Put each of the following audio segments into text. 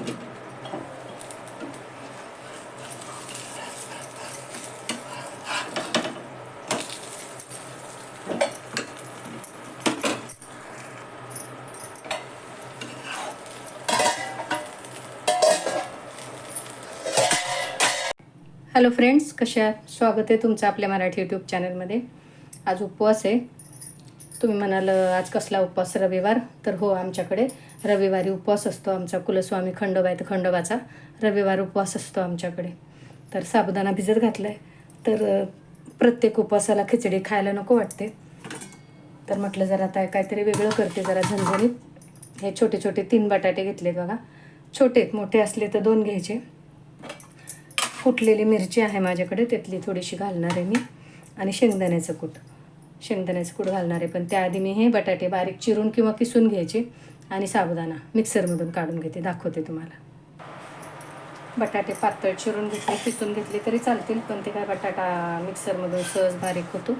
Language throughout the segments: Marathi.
हॅलो फ्रेंड्स कशा स्वागत आहे तुमचं आपल्या मराठी यूट्यूब चॅनलमध्ये आज उपवास आहे. तुम्ही म्हणाल आज कसला उपवास रविवार? तर हो आमच्याकडे रविवारी उपवास असतो आमचा कुलस्वामी खंडोबा आहे तर खंडोबाचा रविवार उपवास असतो आमच्याकडे. तर साबुदाणा भिजत घातला आहे तर प्रत्येक उपवासाला खिचडी खायला नको वाटते. तर म्हटलं जरा आता काहीतरी वेगळं करते जरा झणझणीत. हे छोटे छोटे तीन बटाटे घेतलेत बघा. छोटे मोठे असले तर दोन घ्यायचे. फुटलेली मिरची आहे माझ्याकडे त्यातली थोडीशी घालणार आहे मी. आणि शेंगदाण्याचं कूट. शेंगदाण्याचं कूड घालणार आहे? पण त्याआधी मी हे बटाटे बारीक चिरून किंवा किसून घ्यायचे आणि साबुदाणा मिक्सरमधून काढून घेते दाखवते तुम्हाला. बटाटे पातळ चिरून घेतले किसून घेतले तरी चालतील पण ते काय बटाटा मिक्सरमधून सहज बारीक होतो.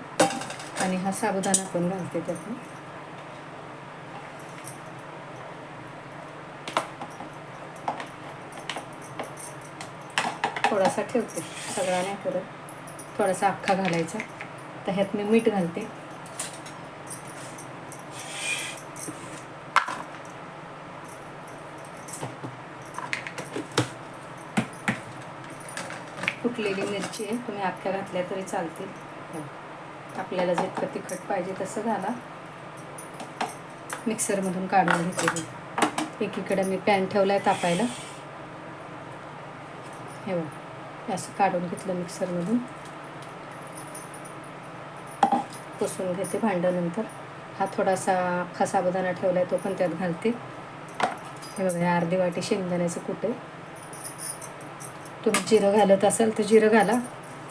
आणि हा साबुदाणा पण घालते त्यात थोडासा ठेवते सगळा नाही करत. थोडासा अख्खा घालायचा. तर ह्यात मी मीठ घालते. फुटलेली मिरची आहे. तुम्ही अख्ख्या घातल्या तरी चालतील. आपल्याला जितकं तिखट पाहिजे तसं घाला. मिक्सरमधून काढून घेते मी एकीकडे मी पॅन ठेवला आहे तापायला. हे बघ. असं काढून घेतलं मिक्सरमधून. पुसून घेते भांड्यानंतर हा थोडासा अख्खा साबुदाणा ठेवला आहे तो पण त्यात घालते. हे बघा अर्धी वाटी शेंगदाण्याचं कुठे तुम्ही जिरं घालत असाल तर जिरं घाला.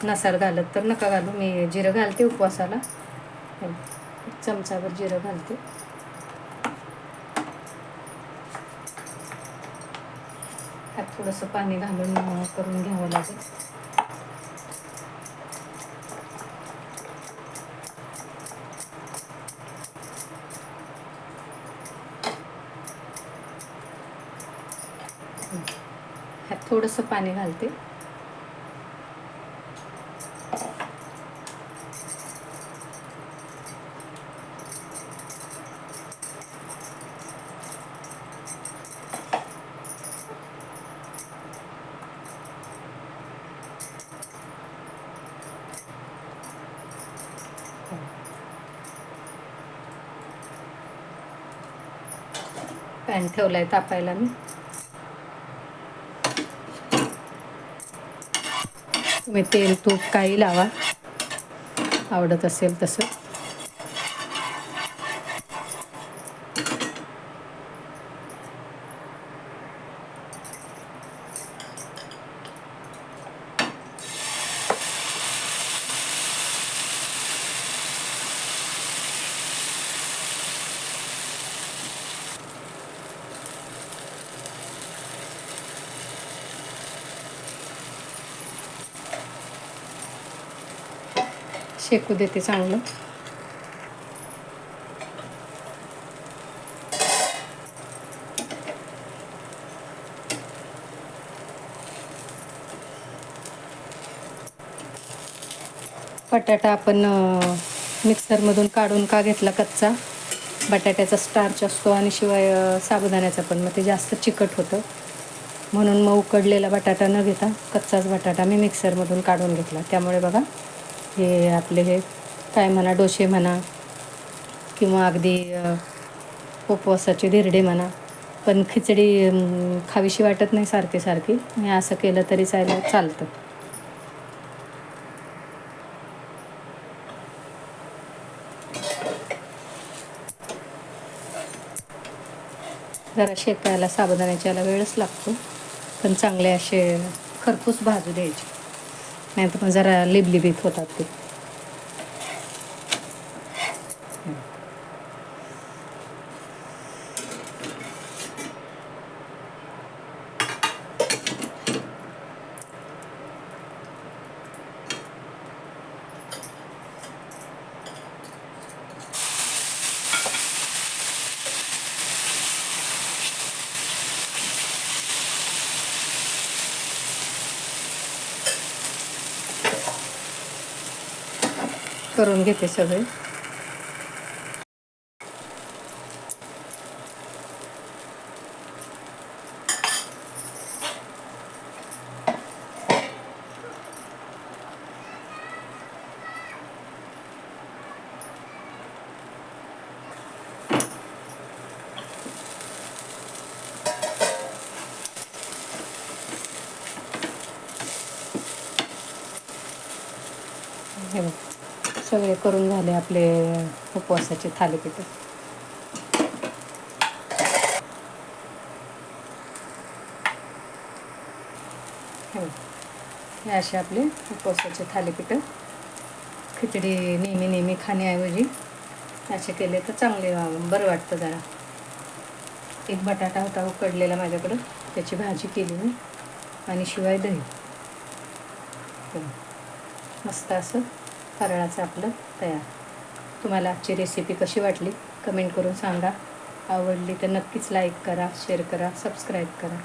नसाल घालत तर नका घालू. मी जिरं घालते उपवासाला. चमचावर जिरं घालते. त्यात थोडंसं पाणी घालून करून घ्यावं लागेल. थोडंसं पाणी घालते. पॅन ठेवलाय तापायला मी. तुम्ही तेल तूप काही लावा. आवडत असेल तसं. शेकू देते चांगलं. बटाटा आपण मिक्सरमधून काढून का घेतला कच्चा? बटाट्याचा स्टार्च असतो आणि शिवाय साबुदाण्याचा पण. मग ते जास्त चिकट होतं. म्हणून मग उकडलेला बटाटा न घेता कच्चाच बटाटा मी मिक्सरमधून काढून घेतला. त्यामुळे बघा हे आपले हे काय म्हणा डोसे म्हणा किंवा अगदी उपवासाचे धिरडे म्हणा पण खिचडी खावीशी वाटत नाही सारखी सारखी. मी असं केलं तरी चालेल चालतं. जरा शेकायला साबुदाण्याच्याला वेळच लागतो पण चांगले असे खरपूस भाजू द्यायचे. नाही तर मग जरा लिबलिबीत होतात ते. करून घेते सगळे हे बघ सगळे करून झाले आपले उपवासाचे थालीपीठ. हे असे आपले उपवासाचे थालीपीठ. खिचडी नेहमी नेहमी खाण्याऐवजी असे केले तर चांगले बरं वाटतं जरा. एक बटाटा होता उकडलेला माझ्याकडं त्याची भाजी केली मी आणि शिवाय दही. मस्त असं फराळाचं आपलं तयार. तुम्हाला आजची रेसिपी कशी वाटली? कमेंट करून सांगा. आवडली तर नक्कीच लाईक करा शेअर करा सबस्क्राईब करा.